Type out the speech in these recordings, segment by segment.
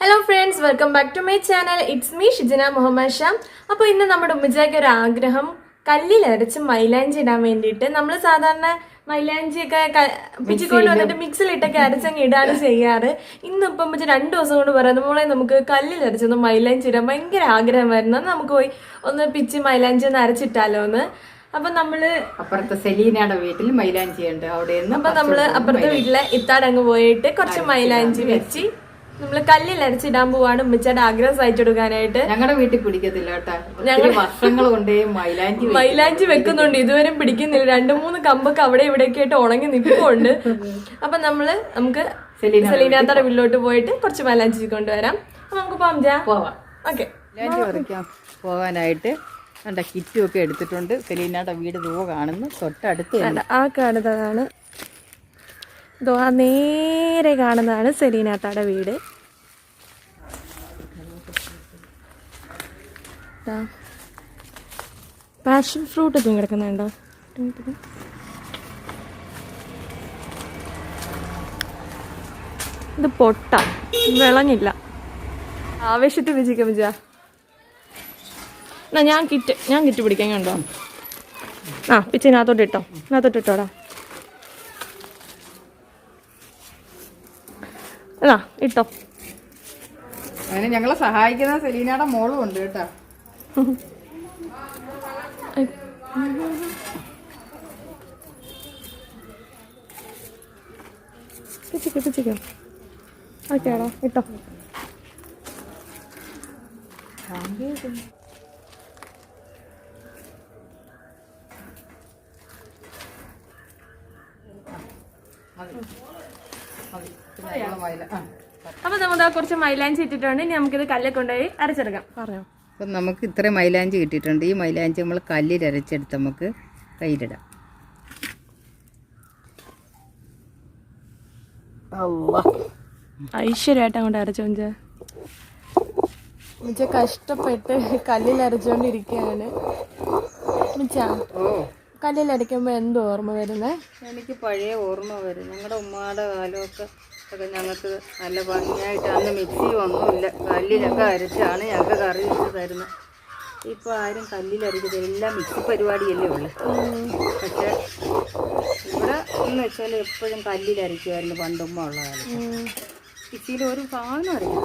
Hello friends welcome back to my channel it's me Shijana Muhammad Sham അപ്പോൾ ഇന്ന് നമ്മുടെ ഉമ്മച്ചാക്ക് ഒരു ആഗ്രഹം. കല്ലിൽ അരച്ച് മൈലാഞ്ചി ഇടാൻ വേണ്ടിയിട്ട് നമ്മൾ സാധാരണ മൈലാഞ്ചിയൊക്കെ പിച്ചിക്കൊണ്ട് വന്നിട്ട് മിക്സിലിട്ടൊക്കെ അരച്ചങ്ങ് ഇടാണ് ചെയ്യാറ്. ഇന്നിപ്പം ഉമ്മച്ച രണ്ട് ദിവസം കൊണ്ട് പറയുന്നത് മോളെ നമുക്ക് കല്ലിൽ അരച്ചൊന്ന് മൈലാഞ്ചി ഇടാൻ ഭയങ്കര ആഗ്രഹമായിരുന്നു നമുക്ക് പോയി ഒന്ന് പിച്ച് മൈലാഞ്ചി ഒന്ന് അരച്ചിട്ടാലോ എന്ന് അപ്പൊ നമ്മൾ അപ്പുറത്തെ സെലീനയുടെ വീട്ടിൽ മൈലാഞ്ചി ഉണ്ട്. അവിടെ അപ്പൊ നമ്മൾ അപ്പുറത്തെ വീട്ടിലെ ഇത്താടങ്ങ് പോയിട്ട് കുറച്ച് മൈലാഞ്ചി വെച്ച് നമ്മൾ കല്ലിൽ അരച്ചിടാൻ പോവാണ് ഉമ്മച്ചയുടെ ആഗ്രഹം സഹിച്ചു കൊടുക്കാനായിട്ട്. ഞങ്ങളുടെ വീട്ടിൽ പിടിക്കത്തില്ല കേട്ടോ. ഞങ്ങൾ വർഷങ്ങൾ കൊണ്ടേ മൈലാഞ്ചി. മൈലാഞ്ചി വെക്കുന്നുണ്ട്. ഇതുവരെ പിടിക്കുന്നില്ല. രണ്ടു മൂന്ന് കമ്പൊക്കെ അവിടെ ഇവിടെയൊക്കെ ആയിട്ട് ഉണങ്ങി നിൽക്കുന്നുണ്ട് അപ്പൊ നമ്മൾ നമുക്ക് സെലീന സെലീനാത്തയുടെ വീട്ടിലോട്ട് പോയിട്ട് കുറച്ച് മൈലാഞ്ചി കൊണ്ടുവരാം. അപ്പൊ നമുക്ക് പോവാം ജാ പോവാം. ഓക്കെ. പറിക്കാൻ പോകാനായിട്ട് കണ്ട കിറ്റും ഒക്കെ എടുത്തിട്ടുണ്ട്. സെലീനയുടെ വീട് ദൂരെ കാണുന്നു. തൊട്ടടുത്ത് തന്നെ. ആ കാണുന്നതാണ്. ആ നേരെ കാണുന്നതാണ് സെലീനാത്താടെ വീട്. പാഷൻ ഫ്രൂട്ട് തൂങ്ങി കിടക്കുന്നുണ്ടോ? ഇത് പൊട്ട. വിളഞ്ഞില്ല. ആവേശത്തിൽ വിജയിക്കാം വിജയ. എന്നാ ഞാൻ കിറ്റ് ഞാൻ കിറ്റ് പിടിക്കാൻ കണ്ടോ? ആ പിച്ചിനകത്തോട്ട് ഇട്ടോ. ഇതിനകത്തോട്ട് ഇട്ടോടാ. ആ ഇട്ടോ. ഞങ്ങളെ സഹായിക്കുന്ന സെലീനയുടെ മോളും ഉണ്ട് കേട്ടോ. പിച്ചിക്ക് പിച്ചിക്ക്. ഓക്കേടാ ഇട്ടോ. പിന്നെ ഞങ്ങൾ മൈല- ആ. അപ്പൊ നമുക്ക് കുറച്ച് മൈലാഞ്ചി ഇട്ടിട്ടുണ്ട്. ഇനി നമുക്കിത് കല്ലിൽ കൊണ്ടുപോയി അരച്ചെടുക്കാം. പറയാം? അപ്പം നമുക്ക് ഇത്ര മൈലാഞ്ചി കിട്ടിയിട്ടുണ്ട്. ഈ മൈലാഞ്ചി നമ്മൾ കല്ലിൽ അരച്ചെടുത്ത് നമുക്ക് കയ്യിലിടാം. ഐശ്വര്യമായിട്ട് അങ്ങോട്ട് അരച്ചു കൊഞ്ച മിച്ച കഷ്ടപ്പെട്ട് കല്ലിൽ അരച്ചോണ്ടിരിക്കുകയാണ്. മിച്ച കല്ലിൽ അരയ്ക്കുമ്പോ എന്ത് ഓർമ്മ വരുന്നേ? എനിക്ക് പഴയ ഓർമ്മ വരും ഞങ്ങളുടെ ഉമ്മയുടെ കാലമൊക്കെ ഒക്കെ ഞങ്ങൾക്ക് നല്ല ഭംഗിയായിട്ട് അന്ന് മിക്സി ഒന്നുമില്ല. കല്ലിലൊക്കെ അരച്ചാണ് ഞങ്ങൾക്ക് കറി വെച്ച് തരുന്നത് ഇപ്പോൾ ആരും കല്ലിൽ അരക്കുന്നത് എല്ലാം മിക്സി പരിപാടിയല്ലേ ഉള്ളു. പക്ഷേ ഇവിടെ എന്ന് വെച്ചാൽ എപ്പോഴും കല്ലിൽ അരയ്ക്കുമായിരുന്നു പണ്ടുമ്മ ഉള്ള കാലത്ത്. മിക്സിയിൽ ഒരു സാധനം അരയ്ക്കും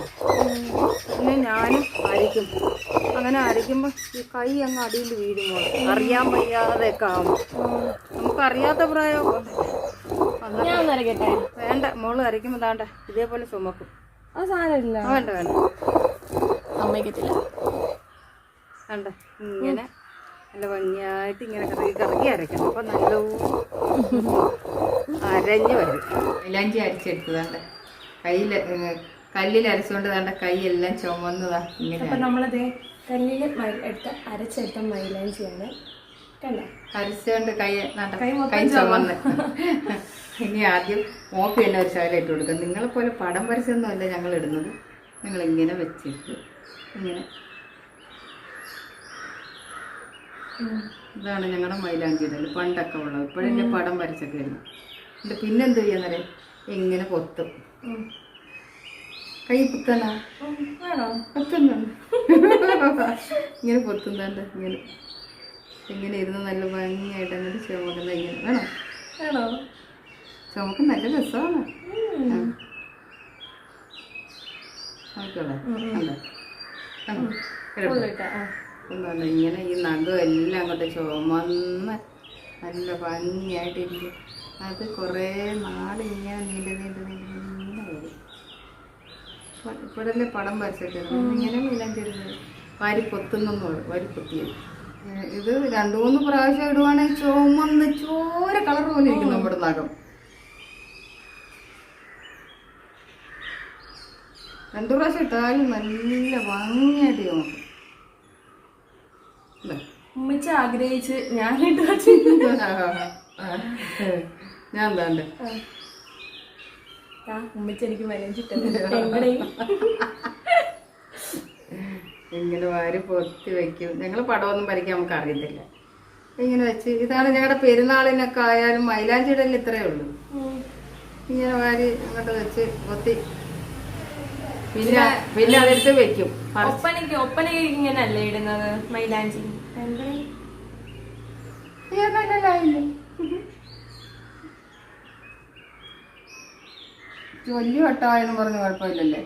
പിന്നെ ഞാനും അരയ്ക്കും. അങ്ങനെ അരയ്ക്കുമ്പോൾ ഈ കൈ അങ്ങ് അടിയിൽ വീഴുമ്പോൾ അറിയാൻ വയ്യാതെയൊക്കെ ആവും നമുക്കറിയാത്ത പ്രായം വേണ്ട മോൾ അരയ്ക്കുമ്പോൾ താണ്ട ഇതേപോലെ ചുമക്കും. ആ സാരമില്ല ആ, വേണ്ട വേണ്ട. അമ്മയ്ക്കത്തില്ല വേണ്ട ഇങ്ങനെ നല്ല ഭംഗിയായിട്ട് ഇങ്ങനെ കറങ്ങി കറങ്ങി അരയ്ക്കണം. അപ്പം നല്ല അരഞ്ഞ് വരും. ഇലാഞ്ചി അരച്ചെടുത്തതാണ്ട് കയ്യിൽ കല്ലിൽ അരച്ചുകൊണ്ട് കൈ കൈയെല്ലാം ചുമന്നതാ ഇങ്ങനെ. അപ്പൊ നമ്മളത് കല്ലിൽ എടുത്ത അരച്ചെടുത്ത മൈലാഞ്ചിയാണ് കണ്ടോ? അരച്ചുകൊണ്ട് കൈ കൈ ചുമന്ന്. ഇനി ആദ്യം മോക്ക് തന്നെ ഒരു ശകലം ഇട്ട് കൊടുക്കാം. നിങ്ങളെ പോലെ പടം വരച്ചൊന്നും അല്ല ഞങ്ങൾ ഇടുന്നത്. ഞങ്ങൾ ഇങ്ങനെ വെച്ചിട്ട് ഇങ്ങനെ. ഇതാണ് ഞങ്ങളുടെ മൈലാഞ്ചി ഇടൽ പണ്ടൊക്കെ ഉള്ളത്. ഇപ്പോഴെന്നെ പടം വരച്ചൊക്കെ ആയിരുന്നു എന്നിട്ട് പിന്നെന്ത് ചെയ്യാന്നറിയാം? ഇങ്ങനെ പൊത്തും. കൈ പുത്തനാ? ആണോ പൊത്തുന്നുണ്ട് ഇങ്ങനെ പൊത്തുന്നുണ്ട് ഇങ്ങനെ. ഇങ്ങനെ ഇരുന്ന് നല്ല ഭംഗിയായിട്ട് എന്നിട്ട് ചുമക്കുന്ന ഇങ്ങനെ. വേണോ? ആണോ ചുമക്ക് നല്ല രസമാണ്. ഇങ്ങനെ ഈ നഖം എല്ലാം അങ്ങോട്ട് ചുമന്ന് നല്ല ഭംഗിയായിട്ടിരിക്കും. അത് കുറേ നാളിങ്ങനെ നീണ്ടു നീണ്ടു നീണ്ടു നീണ്ട് വരും. ഇപ്പോഴല്ലേ പടം വരച്ചിട്ട് ഇങ്ങനെ നീളം ചെയ്തത് വാരി പൊത്തുന്നു വാരി പൊത്തിയത്. ഇത് രണ്ടു മൂന്ന് പ്രാവശ്യം ഇടുവാണെങ്കിൽ ചുമന്ന് ചോര കളർ പോലെ ഇരിക്കും നമ്മുടെ നഖം. രണ്ടു പ്രാവശ്യം ഇട്ടാലും നല്ല ഭംഗിയായിട്ട് ഇല്ലേ? ഉമ്മച്ചി ആഗ്രഹിച്ച് ഞാനിട്ട് ഞാൻ എന്താണ്ട് ഉമ്മച്ചി എനിക്ക് ഇങ്ങനെ വാരി പൊത്തി വെക്കും? ഞങ്ങൾ പടമൊന്നും വരയ്ക്കാൻ നമുക്ക് അറിയത്തില്ല. ഇങ്ങനെ വെച്ച് ഇതാണ് ഞങ്ങളുടെ പെരുന്നാളിനൊക്കെ ആയാലും മൈലാഞ്ചിടലിൽ ഇത്രയേ ഉള്ളൂ. ഇങ്ങനെ വാരി അങ്ങോട്ട് വെച്ച് പൊത്തി. പിന്നെ പിന്നെ അതെടുത്ത് വെക്കും. ഒപ്പനയ്ക്ക് ഒപ്പനയ്ക്ക് ഇങ്ങനല്ലേ ഇടുന്നത് മൈലാഞ്ചി? വലിയ വട്ടമായെന്ന് പറഞ്ഞ കുഴപ്പമില്ലല്ലേ?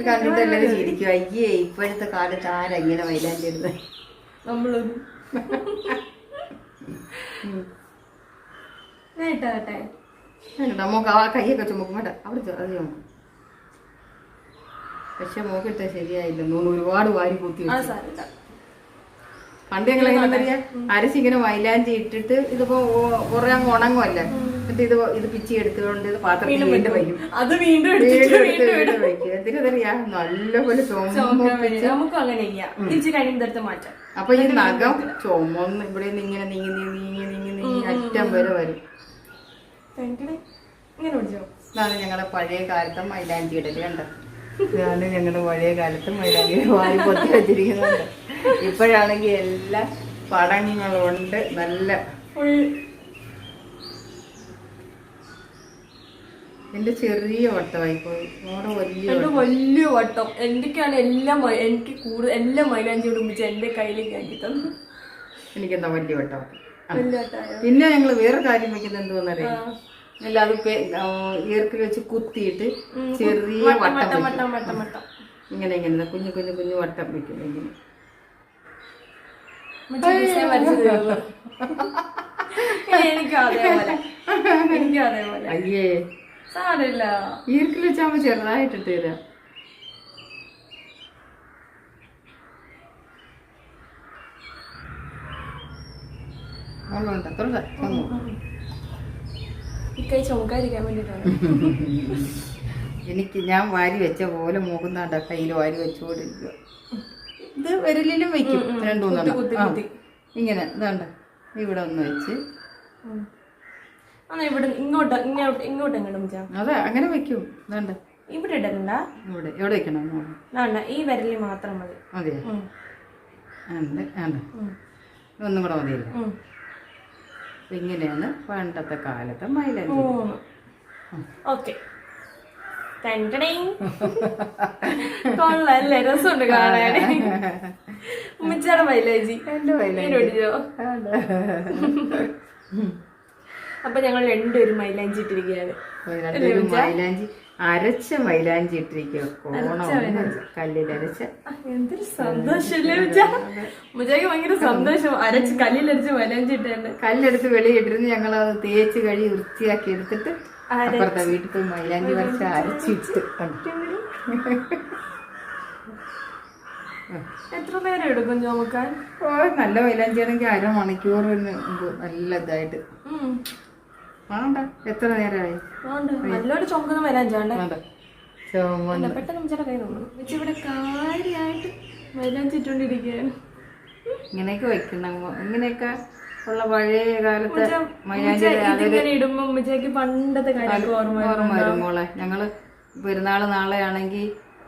കണ്ടിട്ട് എല്ലാവരും ചിരിക്കും അയ്യേ ഇപ്പോഴത്തെ കാലത്ത് ആരാ ഇങ്ങനെ നമ്മളൊന്നും ഇടുന്നത് നമ്മളൊരു കേട്ടോ കേട്ടെ നമുക്ക് ആ കൈയൊക്കെ ചുമക്കും വേണ്ട അവിടെ ചെറിയ അത് ചുമക്കും. പക്ഷെ മോക്കിട്ട ശരിയായില്ല. തോന്നുന്നു ഒരുപാട് വാരി കൂത്തി വെച്ചു. പണ്ട് ഞങ്ങൾ എങ്ങനെ അരച്ച് ഇങ്ങനെ മൈലാഞ്ചി ഇട്ടിട്ട് ഇതിപ്പോ ഓ- കുറെ അങ്ങ് ഉണങ്ങുമല്ലേ എന്നിട്ട് ഇത് ഇത് പിച്ചി എടുത്തുകൊണ്ട് ഇത് പാത്രത്തിൽ വീണ്ടും വയ്ക്കും അത് വീണ്ടും വീണ്ടും എടുത്തിട്ട് എടുത്ത് വീണ്ടും വയ്ക്കും എന്തിനറിയാ നല്ലപോലെ ചുമപ്പിച്ച് നമുക്കും അങ്ങനെ ചെയ്യാം. തിരിച്ച് കഴിയുന്നിടത്ത് മാറ്റാം. അപ്പൊ ഈ നഖം ചുമന്ന് ഇവിടെ നിന്ന് ഇങ്ങനെ നീങ്ങി നീങ്ങി നീങ്ങി നീങ്ങി നീങ്ങി അറ്റം വരെ വരും. ഇങ്ങനെ പിടിച്ചോ? ഇതാണ് ഞങ്ങളുടെ പഴയ കാലത്തെ മൈലാഞ്ചി ഇടൽ കണ്ടോ? ഇതാണ് ഞങ്ങളുടെ പഴയ കാലത്ത് വൈരാഗ്യം വായി പൊത്തി വെച്ചിരിക്കുന്നുണ്ട് ഇപ്പോഴാണെങ്കിൽ എല്ലാ പടങ്ങളുണ്ട് നല്ല ഫുൾ എന്റെ ചെറിയ വട്ടമായി പോയി നമ്മുടെ വലിയ എന്റെ വലിയ വട്ടം. എന്തൊക്കെയാണ് എല്ലാം എനിക്ക് കൂടുതൽ എല്ലാം മൈലാഞ്ചി കുടുംബിച്ച് എന്റെ കയ്യിലേക്ക് ആക്കി തന്നു. എനിക്കെന്താ വലിയ വട്ടം? പിന്നെ ഞങ്ങൾ വേറെ കാര്യം വെക്കുന്നത് എന്തുവെന്നറിയാം? അല്ല അത് ഈർക്കിൽ വെച്ച് കുത്തിയിട്ട് ചെറിയ വട്ടം ഇങ്ങനെ ഇങ്ങനെ കുഞ്ഞു കുഞ്ഞു കുഞ്ഞു വട്ടം വെക്കും ഇങ്ങനെ. അയ്യേ. സാരമില്ല. ഈർക്കിൽ വെച്ചാകുമ്പോ ചെറുതായിട്ടിട്ട് തരാം വെള്ളമുണ്ട് അത്ര ചുമക്കാതിരിക്കാൻ എനിക്ക് ഞാൻ വാരി വെച്ച പോലെ മൂക്കുന്നാണ്ട കയ്യിൽ വാരി വെച്ചുകൊണ്ടിരിക്കുക ഇത് വിരലിലും വെക്കും. രണ്ടു മൂന്നെണ്ണം ഇങ്ങനെ ഇതാണ്ട. ഇവിടെ ഒന്ന് വെച്ച്. ഇവിടെ ഇങ്ങോട്ട് ഇങ്ങോട്ട് ഇങ്ങോട്ട് എങ്ങോട്ടും അതെ അങ്ങനെ വെക്കും. ഇതാണ്ട. ഇവിടെ ഇടണ്ട. ഇവിടെ എവിടെ വെക്കണം. വേണ്ട ഈ വിരലിൽ മാത്രം മതി. മതിയോ. ഉണ്ട് വേണ്ട. ഒന്നും കൂടെ മതിയല്ലോ. ഇങ്ങനെയാണ് പണ്ടത്തെ കാലത്തെ മൈലാഞ്ചി ഓക്കെ. കൊള്ളല്ലേ? രസമുണ്ട് ഉമ്മച്ചാടെ മൈലേജി എന്റെ മൈലേജ്. അപ്പൊ ഞങ്ങൾ രണ്ടുപേരും മൈലാഞ്ചി ഇട്ടിരിക്കുകയാണ്. മൈലാഞ്ചി അരച്ച മൈലാഞ്ചി ഇട്ടിരിക്കുക കല്ലിലരച്ച കല്ലിൽ അരച്ച. ആ, എന്തൊരു മുജാക്ക് ഭയങ്കര സന്തോഷം. അരച്ച് കല്ലിലരച്ച് മൈലാഞ്ചി ഇട്ടുണ്ട് കല്ലെടുത്ത് വെളിയിട്ടിരുന്ന് ഞങ്ങൾ അത് തേച്ച് കഴി വൃത്തിയാക്കി എടുത്തിട്ട് അപ്പുറത്തെ വീട്ടിൽ പോയി മൈലാഞ്ചി വരച്ച് അരച്ചിട്ട്. എത്ര നേരം എടുക്കും ചോമക്കാൻ? ഓ നല്ല മൈലാഞ്ചി ആണെങ്കിൽ അരമണിക്കൂറിന് മുമ്പ് നല്ല ഇതായിട്ട്. വേണ്ട. എത്ര നേരമായി? നല്ലോണം ചുമക്കുന്ന വേണ്ട പെട്ടെന്ന് കൈ വെച്ച് ഇവിടെ കാര്യമായിട്ട് ഇങ്ങനെയൊക്കെ വെക്കണം. ഇങ്ങനെയൊക്കെ ഉള്ള പഴയ കാലത്തെ ഇടുമ്പോ പണ്ടത്തെ ഓർമ്മ വരും മോളെ. ഞങ്ങൾ പെരുന്നാൾ നാളെ ആണെങ്കിൽ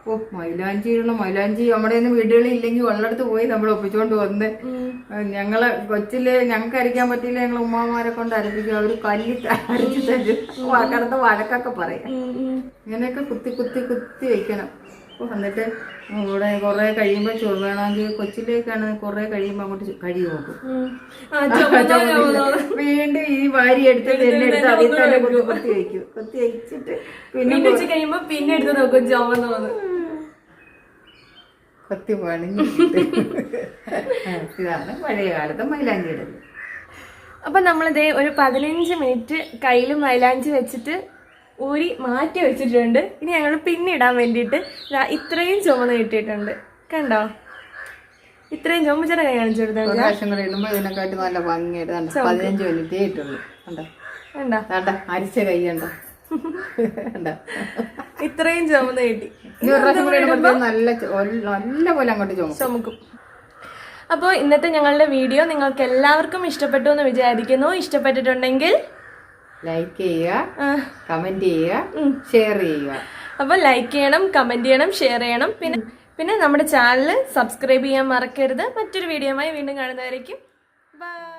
ഓ മൈലാഞ്ചി ഇടണം മൈലാഞ്ചി നമ്മുടെ ഒന്നും വീടുകളിൽ ഇല്ലെങ്കിൽ വെള്ളെടുത്ത് പോയി നമ്മൾ ഒപ്പിച്ചുകൊണ്ട് വന്ന്. ഞങ്ങൾ കൊച്ചിൽ ഞങ്ങൾക്ക് അരയ്ക്കാൻ പറ്റിയില്ല ഞങ്ങൾ ഉമ്മാമാരെ കൊണ്ട് അരപ്പിക്കും. അവർ കല്ലി അരച്ചു തരും. കിടന്ന് വഴക്കൊക്കെ പറയാം. ഇങ്ങനെയൊക്കെ കുത്തി കുത്തി കുത്തി വെക്കണം. എന്നിട്ട് ഇവിടെ കുറെ കഴിയുമ്പോൾ ചോറ് വേണമെങ്കിൽ കൊച്ചിലേക്കാണ് കുറെ കഴിയുമ്പോൾ അങ്ങോട്ട് കഴി നോക്കും ചുമന്നോ, ചുമന്നോ. വീണ്ടും ഈ വാരി എടുത്ത് പിന്നെ എടുത്ത് അതിൽ തന്നെ കുത്തി കുത്തി വെച്ചിട്ട് പിന്നെ കഴിയുമ്പോൾ കഴിയുമ്പോ പിന്നെ എടുത്ത് നോക്കും ചുമന്നോന്ന് കൊത്തി പണിഞ്ഞു ഇതാണ് പഴയ കാലത്തെ മൈലാഞ്ചി ഇടൽ അപ്പൊ നമ്മളിതേ ഒരു പതിനഞ്ച് മിനിറ്റ് കയ്യിൽ മൈലാഞ്ചി വെച്ചിട്ട് ഊരി മാറ്റി വെച്ചിട്ടുണ്ട്. ഇനി ഞങ്ങൾ പിന്നിടാൻ വേണ്ടിയിട്ട് ഇത്രയും ചുമന്ന് കിട്ടിയിട്ടുണ്ട്. കണ്ടോ? ഇത്രയും ചുമച്ചയുടെ കൈ കാണിച്ചു കൊടുത്തോ നല്ല ഭംഗിയായിട്ട് കണ്ടോ? പതിനഞ്ച് മിനിറ്റേ ആയിട്ടുള്ളൂ കണ്ടോ? കണ്ടോ? അരിച്ച കൈ കണ്ടോ? ഇത്രയും ചുമന്ന് കിട്ടി. നല്ല ചു- നല്ല പോലെ അങ്ങോട്ട് ചുമക്കും. ചുമക്കും. അപ്പോൾ ഇന്നത്തെ ഞങ്ങളുടെ വീഡിയോ നിങ്ങൾക്ക് എല്ലാവർക്കും ഇഷ്ടപ്പെട്ടു എന്ന് വിചാരിക്കുന്നു. ഇഷ്ടപ്പെട്ടിട്ടുണ്ടെങ്കിൽ ലൈക്ക് ചെയ്യുക കമന്റ് ചെയ്യുക ഷെയർ ചെയ്യുക. അപ്പോൾ ലൈക്ക് ചെയ്യണം കമന്റ് ചെയ്യണം ഷെയർ ചെയ്യണം. പിന്നെ പിന്നെ നമ്മുടെ ചാനൽ സബ്സ്ക്രൈബ് ചെയ്യാൻ മറക്കരുത്. മറ്റൊരു വീഡിയോയുമായി വീണ്ടും കാണുന്നതായിരിക്കും ബൈ